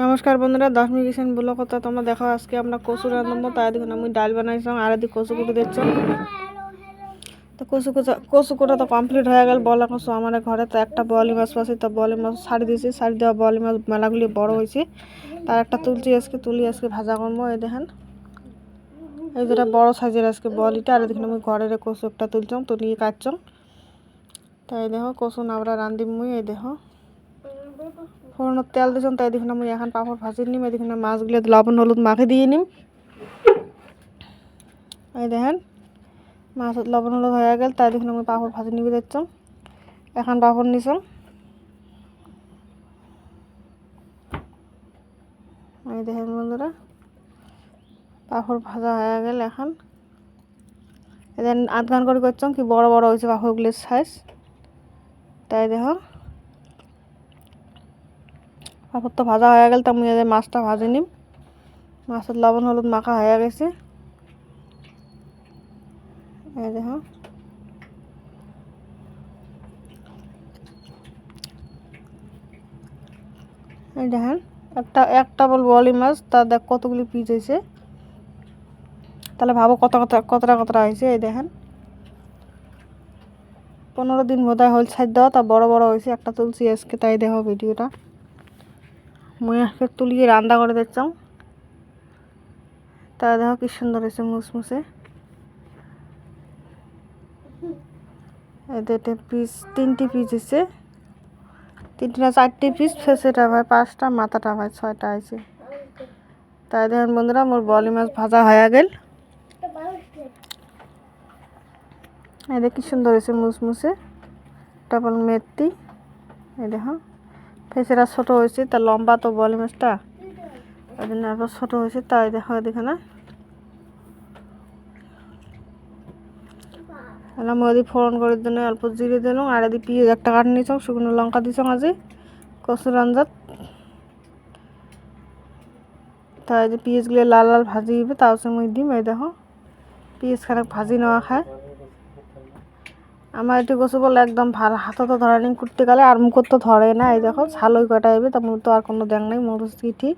নমস্কার বন্ধুরা দশমী কিষেন বলো কথা তোমরা দেখো আজকে আমরা কচু রাঁধবো তাই দেখুন আমি ডাল বানাইছিলাম, আর এদিকে কচু কুটে দিচ্ছ। তো কচু কুচা, কচু কুটা তো কমপ্লিট হয়ে গেল, বলা কচু আমার ঘরে, তো একটা বলি মাছ পাচ্ছি, তো বলি মাছ ছাড়ি দিয়েছি, ছাড়ি দেওয়া বলি মাছ মেলাগুলি বড় হয়েছে। তার একটা তুলছি আজকে, তুলি আজকে ভাজা করব, এই দেখেন। এই যেটা বড় সাইজের আজকে বলিটা, আর দেখুন আমি ঘরের কচু একটা তুলছম তুলিয়ে কাটছম তাই দেখো, কচু নাবরা রান্ধিম মুই, এই দেখো। ফোড়নের তেল দিয়েছেন তাই দেখুন আমি এখন পাপড় ভাজি নিম দেখুন মাছগুলো লবণ, হলুদ মাখে দিয়ে নিম। এই দেখেন, মাছ লবণ, হলুদ হয়ে গেল, তাই দেখুন আমি পাপড় ভাজি নিবে দিচ্ছম এখন পাপড় নিছম এই দেখেন বন্ধুরা পাপড় ভাজা হয়ে গেল এখন। এদের আধ ঘান করে করছম কি বড় বড় হয়েছে পাপড়গুলির সাইজ তাই দেখো পাপড় তো ভাজা হয়ে গেল, তা এদের মাছটা ভাজি নিম। মাছের লবণ, হলুদ মাখা হয়ে গেছে। এই এই দেখেন, একটা একটা বল বলি মাছ তার দেখ কতগুলি পিস হয়েছে। তাহলে ভাবো কত কত, কতটা কতটা হয়েছে, এই দেখেন। পনেরো দিন বোধ হয় হল ছাড় দেওয়া, তা বড় বড় হয়েছে, একটা তুলছি আজকে, তাই দেখো ভিডিওটা। আজকে তুলিয়ে রান্না করে দিচ্ছাম তা দেখো কি সুন্দর হয়েছে মুসমুসে। এদের পিস তিনটি পিস হয়েছে। তিনটি না চারটি পিস ফেসেটা ভাই, পাঁচটা, মাথাটা ভাই, ছয়টা আছে তাই দেখেন বন্ধুরা, মোর বলি মাছ ভাজা হয়ে গেল। এই দেখ কি সুন্দর হয়েছে মুসমুসে। ডাবল মেথি। এই দেখো। ফেসেরা ছোট হয়েছে, তা লম্বা তো বলি মাছটা। ওই জন্য আবার ছোটো হয়েছে, তাই দেখো দেখে না। এলাম ওদি ফোড়ন করার জন্য অল্প জিরে দিলাম আর এদি পিঁয়াজ একটা কাট নিয়েছ, শুকনো লঙ্কা দিছ আজি কচুর আঞ্জাত তাই যে পিঁয়াজগুলো লাল লাল ভাজি দিবে তাও সময় দিম এই দেখো, পিঁয়াজ খানিক ভাজি নেওয়া খায়। আমার এটি কচু বলে একদম ভালো হাতে তো ধরে নিন করতে গেলে আর মুখত তো ধরে না। এই দেখো ছালই কটা যাবে তা মুখ তো আর কোনো দেখ নাই মরুচ চিঠি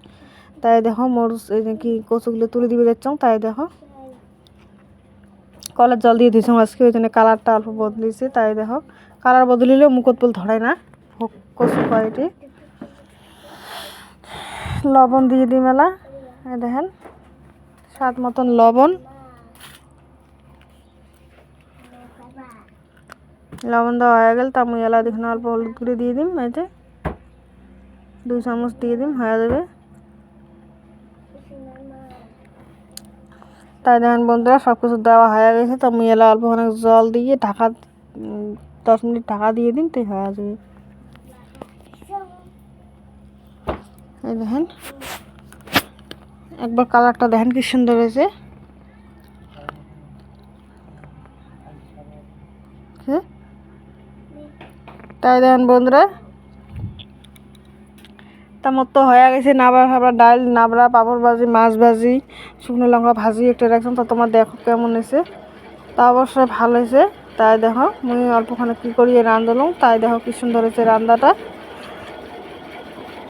তাই দেখো মরুচ এই কি কচুগুলো তুলে দিবে দেখছ তাই দেখো। কলের জল দিয়ে দিয়েছিলাম আজকে, ওই জন্য কালারটা অল্প বদলিয়েছে, তাই দেখো। কালার বদলিলেও মুখত বল ধরে না কচু কয়টি লবণ দিয়ে দিই মেলা দেখেন, স্বাদ মতন লবণ। লবণ দেওয়া হয়ে গেল তা মুই এলা দেখুন অল্প হলুদ গুঁড়ি দিয়ে দিম, এতে দুই চামচ দিয়ে দিম, হয়ে যাবে। তাই দেখেন বন্ধুরা সব কিছু দেওয়া হয়ে গেছে। তো এলা অল্প অনেক জল দিয়ে ঢাকা দশ মিনিট ঢাকা দিয়ে দিন তো হয়ে যাবে। এই দেখেন, একবার কালারটা দেখেন কি সুন্দর হয়েছে। তাই দেখেন বন্ধুরা তো হয়ে গেছে নাবড়া ফাবড়া ডাল, নাবড়া, পাপড় ভাজি, মাছ ভাজি, শুকনো লঙ্কা ভাজি একটা রাখছেন তা তোমার দেখো কেমন হয়েছে। তা অবশ্যই ভালো হয়েছে। তাই দেখো, মুই অল্পখানে কী করিয়ে রান্ধলাম তাই দেখো কি সুন্দর হয়েছে রান্নাটা